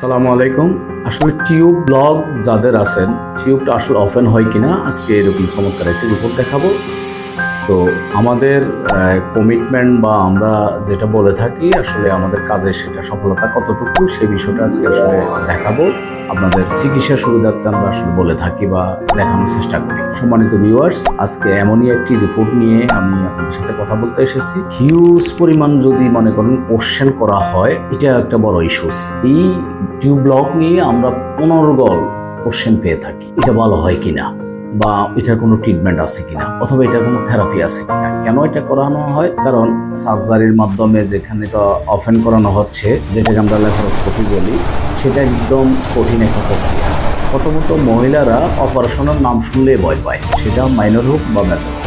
সালামু আলাইকুম। আসলে টিউব ব্লগ যাদের আছেন, টিউবটা আসলে অফেন হয় কিনা, আজকে এরকম চমৎকার একটি রিপোর্ট দেখাবো। তো আমাদের কমিটমেন্ট বা আমরা যেটা বলে থাকি আসলে আমাদের কাজের সেটা সফলতা কতটুকু সেই বিষয়টা আজকে আসলে দেখাবো। আপনাদের চিকিৎসা সুবিধার্থে আমরা আসলে বলে থাকি বা দেখানোর চেষ্টা করি। সম্মানিত ভিউয়ার্স আজকে এমনই একটি রিপোর্ট নিয়ে আমি আপনাদের সাথে কথা বলতে এসেছি। হিউজ পরিমাণ যদি মনে করেন কোশ্চেন করা হয়, এটা একটা বড় ইস্যুস এই টিউব ব্লক নিয়ে আমরা পুনর্গল কোশ্চেন পেয়ে থাকি। এটা ভালো হয় কিনা? বা এটার কোনো ট্রিটমেন্ট আছে কিনা, অথবা এটার কোনো থেরাপি আছে কিনা। কেন এটা করানো হয়? কারণ সার্জারির মাধ্যমে যেখানে এটা অফেন করানো হচ্ছে, যেটাকে আমরা লেফারোস্কোপি বলি, সেটা একদম কঠিন একটা প্রক্রিয়া। প্রথমত মহিলারা অপারেশনের নাম শুনলে ভয় পায়। সেটা মাইনর হোক বা মেজর হোক।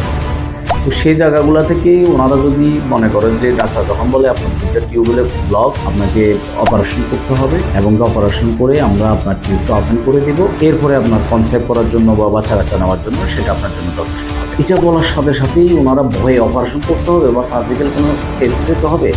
তো সেই জায়গাগুলো থেকে ওনারা যদি মনে করেন যে ডাক্তার যখন বলে আপনার দুটা টিউবওয়েলের ব্লক আপনাকে অপারেশন করতে হবে এবং অপারেশন করে আমরা আপনার টিউবটা ওপেন করে দেবো, এরপরে আপনার কনসেপ্ট করার জন্য বা বাচ্চা কাচ্চা নেওয়ার জন্য সেটা আপনার জন্য যথেষ্ট এটা বলার সাথে সাথেই ওনারা ভয়ে অপারেশন করতে হবে বা সার্জিক্যাল কোনো কেসে যেতে হবে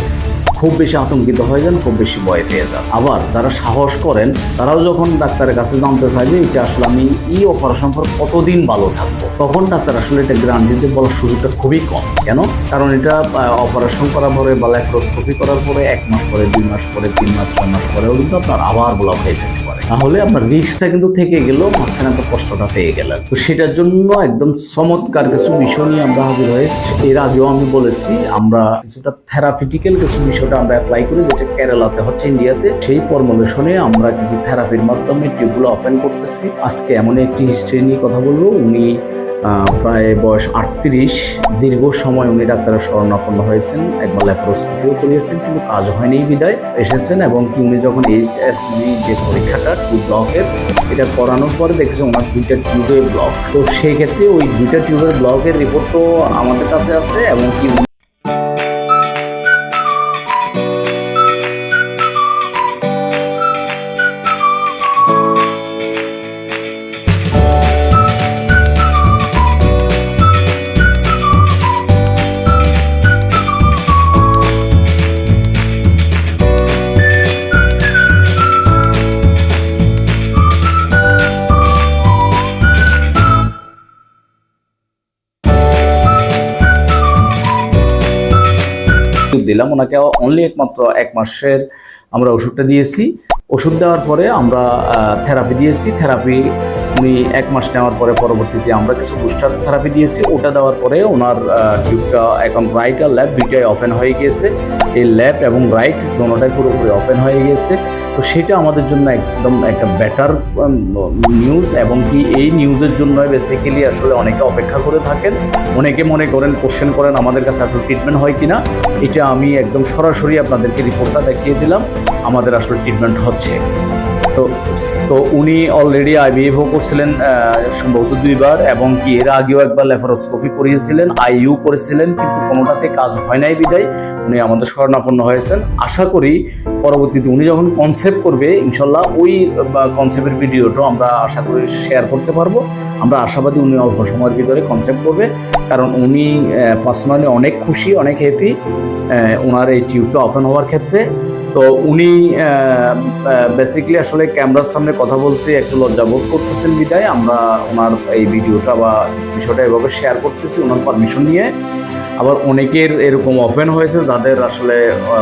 খুব বেশি আতঙ্কিত হয়ে যান, খুব বেশি ভয় পেয়ে যান। আবার যারা সাহস করেন, তারাও যখন ডাক্তারের কাছে জানতে চায় যে এটা আসলে আমি এই অপারেশন পর কতদিন ভালো থাকব? তখন ডাক্তার আসলে এটা গ্যারান্টিতে বলার সুযোগটা খুবই কম। কেন? কারণ এটা অপারেশন করার পরে বা ল্যাপ্রোস্কোপি করার পরে এক মাস পরে, দুই মাস পরে, তিন মাস, ছয় মাস পরেও কিন্তু আপনার আবার ব্লক হয়ে পারে তাহলে আপনার রিস্কটা কিন্তু থেকে গেল, মাঝখানে একটা কষ্টটা পেয়ে গেলেন। তো সেটার জন্য একদম চমৎকার কিছু বিষয় নিয়ে আমরা হাজির হয়েছি। এর আগেও আমি বলেছি, আমরা কিছুটা থেরাপিটিক্যাল কিছু বিষয়টা আমরা অ্যাপ্লাই করি, যেটা কেরালাতে হচ্ছে, ইন্ডিয়াতে। সেই ফর্মুলেশনে আমরা কিছু থেরাপির মাধ্যমে টিউবগুলো অপেন করতেছি। আজকে এমন একটি হিস্ট্রি নিয়ে কথা বলব। উনি প্রায় বয়স আটত্রিশ। দীর্ঘ সময় উনি ডাক্তারের শরণাপন্ন হয়েছেন, একবার ল্যাপ্রোস্কোপিও করিয়েছেন, কিন্তু কাজ হয়নি বিদায়। এসেছেন এবং উনি যখন এইচ এস জি যে পরীক্ষাটা, টু ব্লকের, এটা করানোর পরে দেখেছেন ওনার দুইটা টিউবের ব্লক তো সেই ক্ষেত্রে ওই দুইটা টিউবের ব্লকের তো আমাদের কাছে আছে এবং কি দিলাম। ওনাকে অনলি একমাত্র এক মাসের আমরা ওষুধটা দিয়েছি। ওষুধ দেওয়ার পরে আমরা থেরাপি দিয়েছি। থেরাপি উনি এক মাস নেওয়ার পরে পরবর্তীতে আমরা কিছু বুস্টার থেরাপি দিয়েছি। ওটা দেওয়ার পরে ওনার টিউবটা এখন রাইট আর ল্যাব দুইটাই অফেন হয়ে গিয়েছে। এই ল্যাব এবং রাইট দোনোটাই পুরোপুরি অফেন হয়ে গিয়েছে। তো সেটা আমাদের জন্য একদম একটা বেটার নিউজ এবং কি এই নিউজের জন্য বেসিক্যালি আসলে অনেকে অপেক্ষা করে থাকেন। অনেকে মনে করেন কোশ্চেন করেন আমাদের কাছে আসলে ট্রিটমেন্ট হয় কি না এটা আমি একদম সরাসরি আপনাদেরকে রিপোর্টটা দেখিয়ে দিলাম। আমাদের আসলে ট্রিটমেন্ট হচ্ছে। তো তো উনি অলরেডি আইবিএফও করছিলেন সম্ভবত দুইবার, এবং কি এর আগেও একবার ল্যাপারোস্কোপি করিয়েছিলেন আইইউ করেছিলেন, কিন্তু কোনোটাতে কাজ হয় নাই বিদায়। উনি আমাদের শরণাপন্ন হয়েছেন। আশা করি পরবর্তীতে উনি যখন কনসেপ্ট করবে, ইনশাল্লাহ ওই কনসেপ্টের ভিডিওটা আমরা আশা করি শেয়ার করতে পারব। আমরা আশাবাদী উনি অল্প সময়ের ভিতরে কনসেপ্ট করবে, কারণ উনি পার্সোনালি অনেক খুশি, অনেক হ্যাপি ওনার এই টিউবটা ওপেন হওয়ার ক্ষেত্রে। তো উনি বেসিক্যালি আসলে ক্যামেরার সামনে কথা বলতে একটু লজ্জাবোধ করতেছেন বিদায়। আমরা ওনার এই ভিডিওটা বা বিষয়টা এভাবে শেয়ার করতেছি, ওনার পারমিশন নিয়ে। আবার অনেকের এরকম ওপেন হয়েছে যাদের আসলে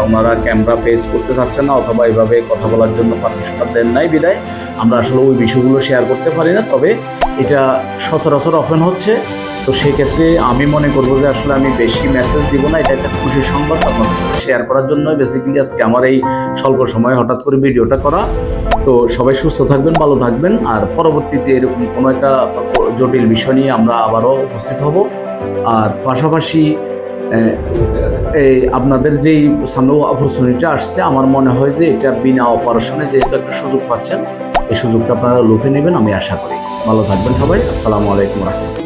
ওনারা ক্যামেরা ফেস করতে চাচ্ছেন না অথবা এইভাবে কথা বলার জন্য পারমিশনটা দেন নাই বিদায়। আমরা আসলে ওই বিষয়গুলো শেয়ার করতে পারি না, তবে এটা সচরাচর ওপেন হচ্ছে। তো সেক্ষেত্রে আমি মনে করব যে আসলে আমি বেশি মেসেজ দিব না, এটা একটা খুশির সংবাদ আপনাদের সাথে শেয়ার করার জন্য বেসিক্যালি আজকে আমার এই স্বল্প সময়ে হঠাৎ করে ভিডিওটা করা। তো সবাই সুস্থ থাকবেন, ভালো থাকবেন। আর পরবর্তীতে এরকম কোনো একটা জটিল বিষয় নিয়ে আমরা আবারও উপস্থিত হব। আর পাশাপাশি এই আপনাদের যেই সামনে অপরচুনিটি আসছে, আমার মনে হয় যে এটা বিনা অপারেশনে যেহেতু একটা সুযোগ পাচ্ছেন, এই সুযোগটা আপনারা লুফে নেবেন, আমি আশা করি। ভালো থাকবেন সবাই। আসসালামু আলাইকুম রহমতুল্লাহ।